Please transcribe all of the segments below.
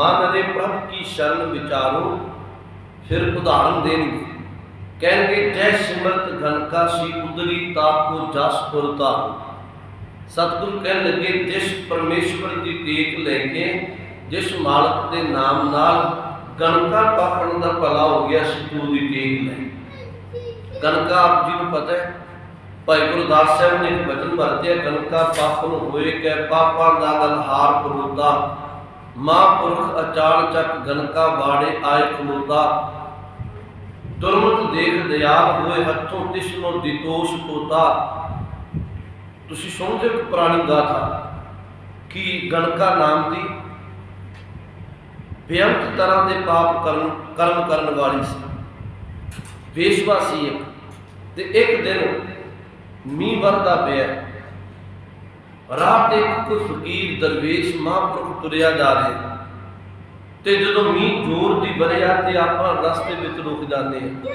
ਮਨ ਦੇ ਪ੍ਰਭ ਕੀ ਸ਼ਰਨ ਵਿਚਾਰੋ, ਫਿਰ ਉਦਾਹਰਨ ਦੇਣਗੇ। ਕਹਿਣਗੇ, ਜੈ ਸਿਮਰਤ ਘਨ ਕਾ ਸੀ ਉਦਰੀ ਤਾਪ ਕੋ ਜਸ ਪੁਰ ਤਾਰੋ ਸਤਿਗੁਰੂ ਕਹਿਣ ਲੱਗੇ, ਜਿਸ ਪਰਮੇਸ਼ਵਰ ਦੀ ਟੇਕ ਲੈ ਕੇ, ਜਿਸ ਮਾਲਕ ਦੇ ਨਾਮ ਪਾਪਣ ਦਾ ਭਲਾ ਹੋ ਗਿਆ ਸਿੱਧੂ ਦੀ ਟੇਕ ਲੈ। ਗਣਕਾ ਆਪ ਜੀ ਨੂੰ ਪਤਾ ਹੈ, ਭਾਈ ਗੁਰਦਾਸ ਸਾਹਿਬ ਨੇ ਇੱਕ ਬਚਨ ਵਰਤਿਆ ਗਣਕਾ ਪਾਪਨ ਹੋਏ ਕੈ, ਪਾਪਾਂ ਦਾ ਗਲਹਾਰ ਕਰੋਤਾ ਮਹਾਂਪੁਰਖ ਅਚਾਨ ਚੱਕ ਗਣਕਾ ਬਾੜੇ ਆਏ ਖਲੋਦਾ ਦੁਰਮਤ ਦੇਖ ਦਿਆਲ ਹੋਏ ਹੱਥੋਂ ਤਿਸਨੋ ਦਿਤੋਸ਼ ਤੋਤਾ ਤੁਸੀਂ ਸੁਣਦੇ ਹੋ ਪੁਰਾਣੀ ਗਾਥਾ ਕਿ ਗਣਕਾ ਨਾਮ ਦੀ ਬੇਅੰਤ ਤਰ੍ਹਾਂ ਦੇ ਪਾਪ ਕਰਨ, ਕਰਮ ਕਰਨ ਵਾਲੀ ਸੀ। ਵੇਸ਼ਵਾ ਸੀ ਇੱਕ। ਤੇ ਇੱਕ ਦਿਨ ਮੀਂਹ ਵਰਦਾ ਪਿਆ। ਰਾਹ ਤੇ ਕੋਈ ਫਕੀਰ ਦਰਵੇਸ਼ ਮਹਾਂਪੁਰਖ ਤੁਰਿਆ ਜਾ ਰਿਹਾ ਤੇ ਜਦੋਂ ਮੀਂਹ ਜ਼ੋਰ ਦੀ ਵਰਿਆ ਤੇ ਆਪਾਂ ਰਸਤੇ ਵਿੱਚ ਰੁਕ ਜਾਂਦੇ ਹਾਂ,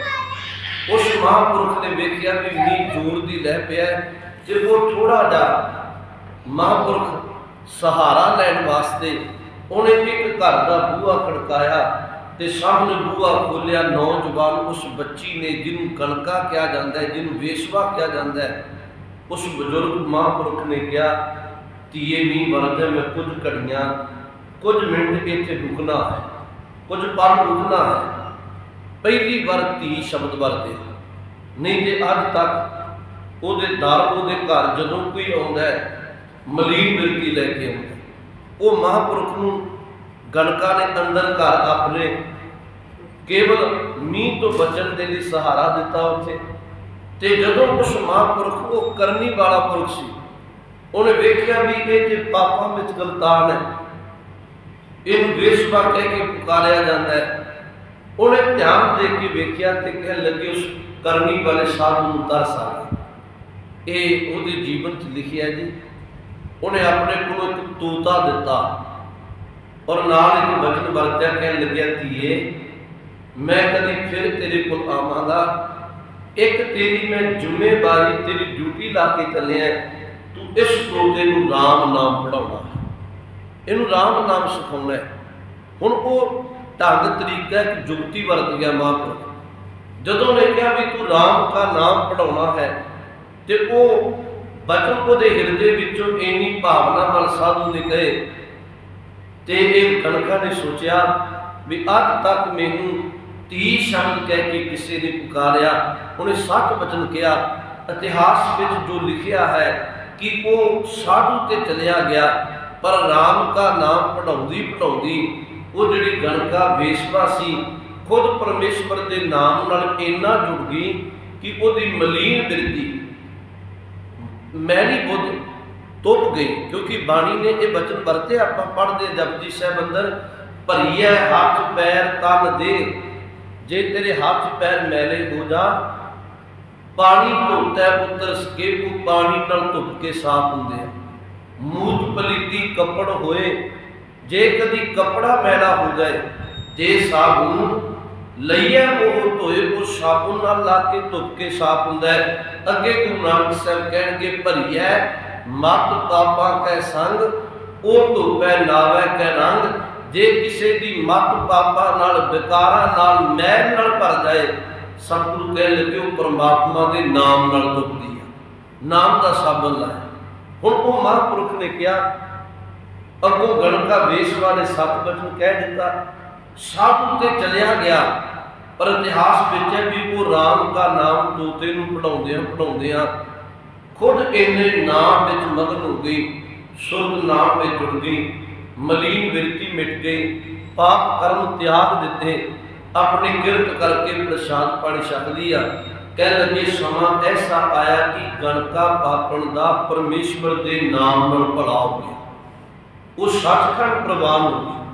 ਉਸ ਮਹਾਂਪੁਰਖ ਨੇ ਵੇਖਿਆ ਵੀ ਮੀਂਹ ਜ਼ੋਰ ਦੀ ਲੈ ਪਿਆ ਹੈ। ਉਹ ਥੋੜਾ ਜਿਹਾ ਮਹਾਂਪੁਰਖ ਸਹਾਰਾ ਲੈਣ ਵਾਸਤੇ ਉਹਨੇ ਇੱਕ ਘਰ ਦਾ ਬੂਹਾ ਖੜਕਾਇਆ ਤੇ ਸਾਹਮਣੇ ਬੂਹਾ ਖੋਲਿਆ ਨੌਜਵਾਨ ਉਸ ਬੱਚੀ ਨੇ, ਜਿਹਨੂੰ ਕਣਕਾ ਕਿਹਾ ਜਾਂਦਾ ਹੈ, ਜਿਹਨੂੰ ਵੇਸ਼ਵਾ ਕਿਹਾ ਜਾਂਦਾ ਹੈ ਉਸ ਬਜ਼ੁਰਗ ਮਹਾਂਪੁਰਖ ਨੇ ਕਿਹਾ, ਧੀਏ, ਮੀਂਹ ਵਰਦਾ ਮੈਂ ਕੁਝ ਘੜੀਆਂ, ਕੁਝ ਮਿੰਟ ਇੱਥੇ ਰੁਕਣਾ ਹੈ, ਕੁਝ ਪਲ ਰੁਕਣਾ ਹੈ। ਪਹਿਲੀ ਵਾਰ ਧੀ ਸ਼ਬਦ ਵਰਤੇ। ਨਹੀਂ ਤੇ ਅੱਜ ਤੱਕ ਉਹਦੇ ਦਰ, ਉਹਦੇ ਘਰ ਜਦੋਂ ਕੋਈ ਆਉਂਦਾ ਹੈ, ਮਲੀਨ ਮਿਲਕੀ ਲੈ ਕੇ ਆਉਂਦਾ ਉਹ ਮਹਾਂਪੁਰਖ ਨੂੰ ਗਣਕਾ ਨੇ ਅੰਦਰ ਘਰ ਆਪਣੇ ਕੇਵਲ ਮੀਂਹ ਤੋਂ ਬਚਣ ਦੇ ਲਈ ਸਹਾਰਾ ਦਿੱਤਾ ਉੱਥੇ। ਤੇ ਜਦੋਂ ਉਸ ਮਹਾਂਪੁਰਖ, ਉਹ ਕਰਨੀ ਵਾਲਾ ਪੁਰਖ ਸੀ, ਉਹਨੇ ਵੇਖਿਆ ਵੀ ਇਹ ਜੇ ਪਾਪਾਂ ਵਿੱਚ ਗਲਤਾਨ ਹੈ। ਇਹਨੂੰ ਵੇਸ਼ਵਾ ਕਹਿ ਕੇ ਪੁਕਾਰਿਆ ਜਾਂਦਾ ਹੈ। ਉਹਨੇ ਧਿਆਨ ਦੇ ਕੇ ਵੇਖਿਆ ਤੇ ਕਹਿਣ ਲੱਗੇ, ਉਸ ਕਰਨੀ ਵਾਲੇ ਸਾਧੂ ਨੂੰ ਤਰਸ ਆ ਗਿਆ ਇਹ ਉਹਦੇ ਜੀਵਨ 'ਚ ਲਿਖਿਆ ਜੀ। ਉਹਨੇ ਆਪਣੇ ਕੋਲੋਂ ਇੱਕ ਤੋਤਾ ਦਿੱਤਾ ਔਰ ਨਾਲ ਇੱਕ ਵਚਨ ਵਰਤਿਆ, ਕਹਿਣ ਲੱਗਿਆ, ਧੀਏ, ਮੈਂ ਕਦੀ ਫਿਰ ਤੇਰੇ ਕੋਲ ਆਵਾਂਗਾ ਇੱਕ ਤੇਰੀ ਮੈਂ ਜ਼ਿੰਮੇਵਾਰੀ ਤੇਰੀ ਡਿਊਟੀ ਲਾ ਕੇ ਚੱਲਿਆ ਤੂੰ ਇਸ ਤੋਤੇ ਨੂੰ ਰਾਮ ਨਾਮ ਪੜਾਉਣਾ ਇਹਨੂੰ ਰਾਮ ਨਾਮ ਸਿਖਾਉਣਾ ਹੁਣ ਉਹ ਢੰਗ ਤਰੀਕਾ ਇੱਕ ਜੁਗਤੀ ਵਰਤ ਗਿਆ ਮਹਾਂਪੁਰਖ ਜਦੋਂ ਨੇ ਕਿਹਾ ਵੀ ਤੂੰ ਰਾਮ ਦਾ ਨਾਮ ਪੜਾਉਣਾ ਹੈ ਤੇ ਉਹ ਬਚਨ ਉਹਦੇ ਹਿਰਦੇ ਵਿੱਚੋਂ ਇੰਨੀ ਭਾਵਨਾ ਨਾਲ ਸਾਧੂ ਨੇ ਕਹੇ ਤੇ ਇਹ ਕਣਕਾ ਨੇ ਸੋਚਿਆ ਵੀ ਅੱਜ ਤੱਕ ਮੈਨੂੰ ਤੀ ਸ਼ਬਦ ਕਹਿ ਕੇ ਕਿਸੇ ਨੇ ਪੁਕਾਰਿਆ, ਉਹਨੇ ਸੱਚ ਬਚਨ ਕਿਹਾ। ਇਤਿਹਾਸ ਵਿੱਚ ਜੋ ਲਿਖਿਆ ਹੈ ਕਿ ਉਹ ਸਾਧੂ ਤੇ ਚਲਿਆ ਗਿਆ, ਪਰ ਰਾਮ ਦਾ ਨਾਮ ਪੜਾਉਂਦੀ ਪੜਾਉਂਦੀ ਉਹ ਜਿਹੜੀ ਗਣਕਾ ਵੇਸ਼ਵਾ ਸੀ, ਖੁਦ ਪਰਮੇਸ਼ਵਰ ਦੇ ਨਾਮ ਨਾਲ ਇੰਨਾ ਜੁੜ ਗਈ ਕਿ ਉਹਦੀ ਮਲੀਨ ਬਿਰਤੀ ਮੈਲੀ ਬੁੱਧ ਤੁਪ ਗਈ, ਕਿਉਂਕਿ ਬਾਣੀ ਨੇ ਇਹ ਬਚਨ ਵਰਤੇ, ਆਪਾਂ ਪੜ੍ਹਦੇ ਜਪਜੀ ਸਾਹਿਬ ਅੰਦਰ, ਭਰੀਐ ਹੱਥ ਪੈਰ ਤਨ ਦੇ। ਜੇ ਤੇਰੇ ਹੱਥ ਪੈਰ ਮੈਲੇ ਹੋ ਜਾ, ਪਾਣੀ ਧੋਤਾ ਪੁੱਤਰ ਸਕੇਪੂ ਪਾਣੀ ਨਾਲ ਧੁੱਪ ਕੇ ਸਾਫ਼ ਹੁੰਦੇ ਆ। ਮੂਤ ਪਲੀਤੀ ਕੱਪੜ ਹੋਏ, ਜੇ ਕਦੀ ਕਪੜਾ ਮੈਲਾ ਹੋ ਜਾਏ, ਜੇ ਸਾਬੂਨ ਲਈਏ ਉਹ ਧੋਏ ਉਹ ਸਾਬੂਨ ਨਾਲ ਲਾ ਕੇ ਧੁੱਪ ਕੇ ਸਾਫ਼ ਹੁੰਦਾ ਹੈ। ਅੱਗੇ ਗੁਰੂ ਨਾਨਕ ਸਾਹਿਬ ਕਹਿਣਗੇ, ਭਰੀਐ, ਮਤ ਪਾਪਾਂ ਕੈ ਸੰਗ, ਉਹ ਧੋਪੈ ਨਾਵੈ ਕੈ ਰੰਗ। ਜੇ ਕਿਸੇ ਦੀ ਮਤ ਪਾਪਾ ਨਾਲ ਵਿਕਾਰਾਂ ਨਾਲ ਮੈਲ ਨਾਲ ਭਰ ਜਾਏ, ਸਤਿਗੁਰੂ ਕਹਿਣ ਲੱਗੇ ਉਹ ਪਰਮਾਤਮਾ ਦੇ ਨਾਮ ਨਾਲ ਧੁੱਪਦੀ ਹੈ ਨਾਮ ਦਾ ਸਾਬਨ ਲਾਏ ਹੁਣ ਉਹ ਮਹਾਂਪੁਰਖ ਨੇ ਕਿਹਾ, ਅੱਗੋਂ ਗਣਕਾ ਵੇਸ਼ਵਾ ਨੇ ਸਤ ਬਚਨ ਕਹਿ ਦਿੱਤਾ ਸਭ ਉੱਤੇ ਚਲਿਆ ਗਿਆ, ਪਰ ਇਤਿਹਾਸ ਵਿੱਚ ਹੈ ਵੀ ਉਹ ਰਾਮ ਦਾ ਨਾਮ ਤੋਤੇ ਨੂੰ ਪੜਾਉਂਦੇ ਆ ਪੜਾਉਂਦੇ ਆ ਖੁਦ ਇੰਨੇ ਨਾਮ ਵਿੱਚ ਮਗਨ ਹੋ ਗਈ ਸੁਰਤ ਨਾਮ ਵਿੱਚ ਜੁੜ ਗਈ। ਮਲੀਨ ਵਿਰਤੀ ਮਿਟ ਗਈ, ਪਾਪ ਕਰਮ ਤਿਆਗ ਦਿੱਤੇ, ਆਪਣੀ ਕਿਰਤ ਕਰਕੇ ਪ੍ਰਸ਼ਾਦ ਪਾਣੀ ਸਕਦੀ ਆ ਕਹਿ ਲੱਗੇ, ਸਮਾਂ ਐਸਾ ਆਇਆ ਕਿ ਗਣਕਾ ਪਾਪਣ ਦਾ ਪਰਮੇਸ਼ਵਰ ਦੇ ਨਾਮ ਨਾਲ ਭਲਾ ਹੋ ਗਿਆ। ਉਹ ਸੱਚਖੰਡ ਪ੍ਰਵਾਨ ਹੋ ਗਈ